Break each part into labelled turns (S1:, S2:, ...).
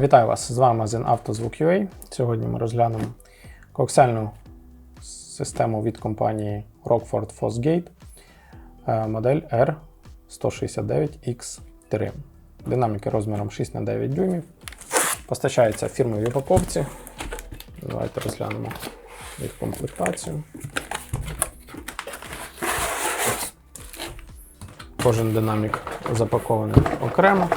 S1: Вітаю вас! З вами магазин «Автозвук.UA». Сьогодні ми розглянемо коаксіальну систему від компанії Rockford Fosgate е, модель R169X3. Динаміки розміром 6х9 дюймів. Постачається в упаковці. Давайте розглянемо їх комплектацію. Кожен динамік запакований окремо.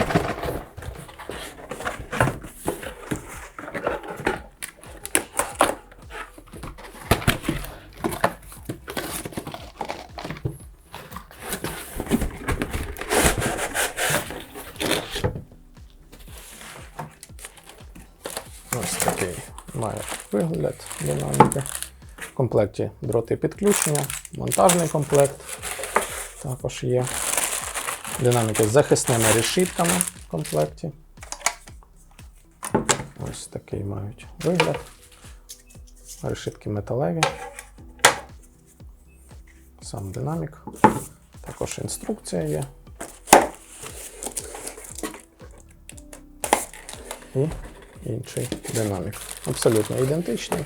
S1: Ось такий має вигляд динаміки. В комплекті дроти підключення, монтажний комплект також є. Динаміки з захисними решітками в комплекті. Ось такий мають вигляд. Решітки металеві. Сам динамік. Також інструкція є. І інший динамік. Абсолютно ідентичний.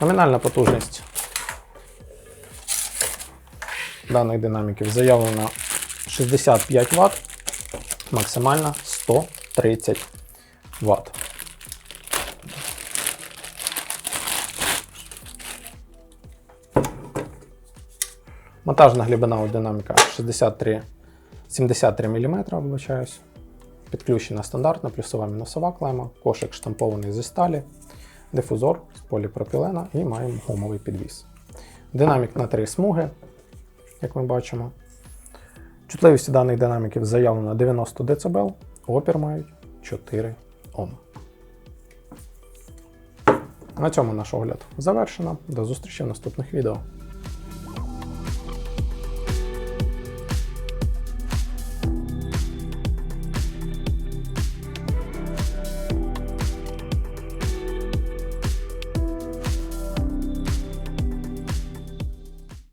S1: Номінальна потужність даних динаміків заявлена 65 Вт, максимальна 130 Вт. Монтажна глибина у динаміка 63, 73 мм, вибачаюсь. Підключена стандартна плюсова мінусова клема, кошик штампований зі сталі, дифузор з поліпропілена і маємо гумовий підвіс. Динамік на 3 смуги, як ми бачимо. Чутливість даних динаміків заявлена 90 дБ, опір мають 4 Ом. На цьому наш огляд завершено. До зустрічі в наступних відео.